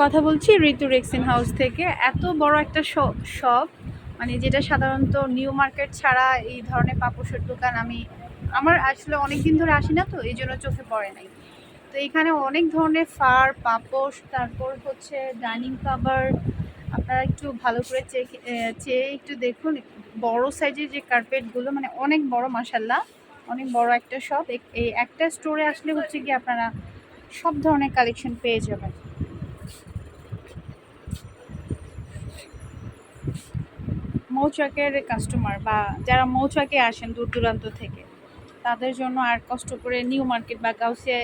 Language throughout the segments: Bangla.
কথা বলছি ঋতু রেক্সিন হাউস থেকে। এত বড় একটা শপ মানে যেটা সাধারণত নিউ মার্কেট ছাড়া এই ধরনের পাপোশের দোকান আমি, আমার আসলে অনেক দিন ধরে আসি না তো, এই জন্য চোখে পড়ে নাই। তো এখানে অনেক ধরনের ফার, পাপোশ, তারপর হচ্ছে ডাইনিং কাভার আপনারা একটু ভালো করে চেয়ে একটু দেখুন। বড় সাইজের যে কার্পেটগুলো মানে অনেক বড় মাসাল্লাহ অনেক বড় একটা শপ এই একটা স্টোরে আসলে হচ্ছে কি আপনারা সব ধরনের কালেকশন পেয়ে যাবেন। মৌচাকের কাস্টমার বা যারা মৌচাকে আসেন দূর দূরান্ত থেকে, তাদের জন্য আর কষ্ট করে নিউ মার্কেট বা গাউসিয়া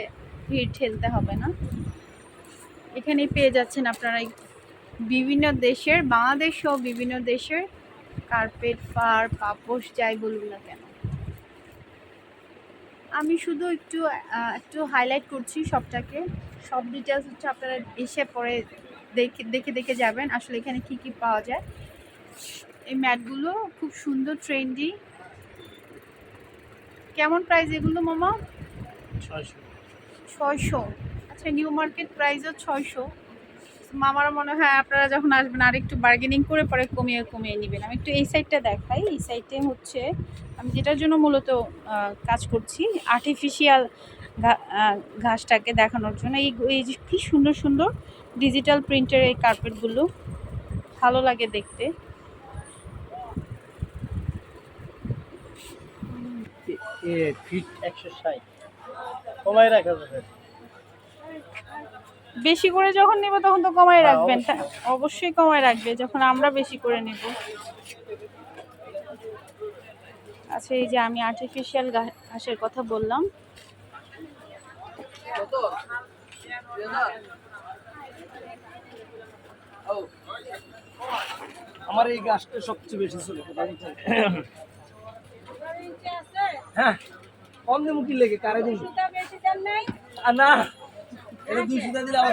ভিড় ঠেলতে হবে না। এখানেই পেয়ে যাচ্ছেন আপনারা বিভিন্ন দেশের, বাংলাদেশ সহ বিভিন্ন দেশের কার্পেট ফার পাপোশ, যাই বলুন না কেন। আমি শুধু একটু একটু হাইলাইট করছি সবটাকে। সব ডিটেলস হচ্ছে আপনারা এসে পরে দেখে দেখে দেখে যাবেন আসলে এখানে কি কি পাওয়া যায়। এই ম্যাটগুলো খুব সুন্দর ট্রেন্ডি কেমন প্রাইস এগুলো মামা? ছয়শো। ছয়শো। আচ্ছা নিউ মার্কেট প্রাইসও ছয়শো। মামার মনে হয় আপনারা যখন আসবেন আর একটু বার্গেনিং করে পরে কমিয়ে কমিয়ে নেবেন। আমি একটু এই সাইডটা দেখাই। এই সাইডে হচ্ছে আমি যেটার জন্য মূলত কাজ করছি আর্টিফিশিয়াল ঘাসটাকে দেখানোর জন্য। এই এই যে কী সুন্দর সুন্দর ডিজিটাল প্রিন্টের এই কার্পেটগুলো ভালো লাগে দেখতে। ফিট একশো ষাট। কমাই রাখা যাবে। বেশি করে যখন নেব তখন তো কমায় হ্যাঁ, রাখবেন। অবশ্যই। কমায় রাখবে যখন আমরা বেশি করে নেব। আচ্ছা এই যে আমি আর্টিফিশিয়াল ঘাসের কথা বললাম। আমার এই গাছটা সবচেয়ে বেশি চলে হ্যাঁ কম দিন কি লেগে কারে দিন আর না। এটা দুইশো দিলে আবার